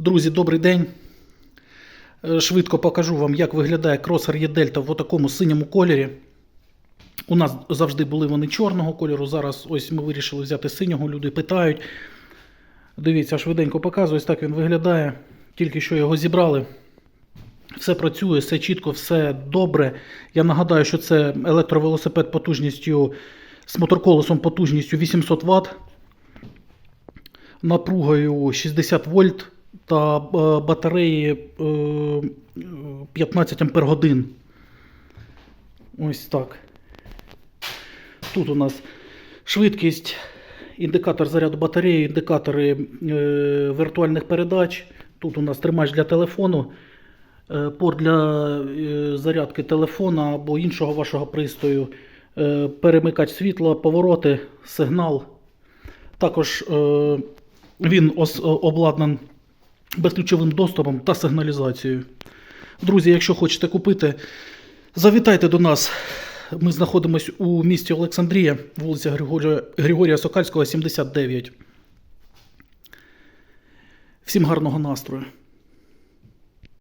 Друзі, добрий день. Е, Швидко покажу вам, як виглядає кросер Є-Дельта в такому синьому кольорі. У нас завжди були вони чорного кольору. Зараз ось ми вирішили взяти синього. Люди питають. Дивіться, швиденько показую, ось так він виглядає. Тільки що його зібрали. Все працює, все чітко, все добре. Я нагадаю, що це електровелосипед потужністю з моторколесом потужністю 800 Вт, напругою 60 вольт та е, батареї е, е, 15 Ампер годин. Ось так. Тут у нас швидкість, індикатор заряду батареї, індикатори е, віртуальних передач. Тут у нас тримач для телефону, е, порт для е, зарядки телефона або іншого вашого пристрою, е, перемикач світла, повороти, сигнал. Також е, він обладнан безключовим доступом та сигналізацією. Друзі, якщо хочете купити, завітайте до нас. Ми знаходимося у місті Олександрія, вулиця Григорія, Григорія Сокальського, 79. Всім гарного настрою!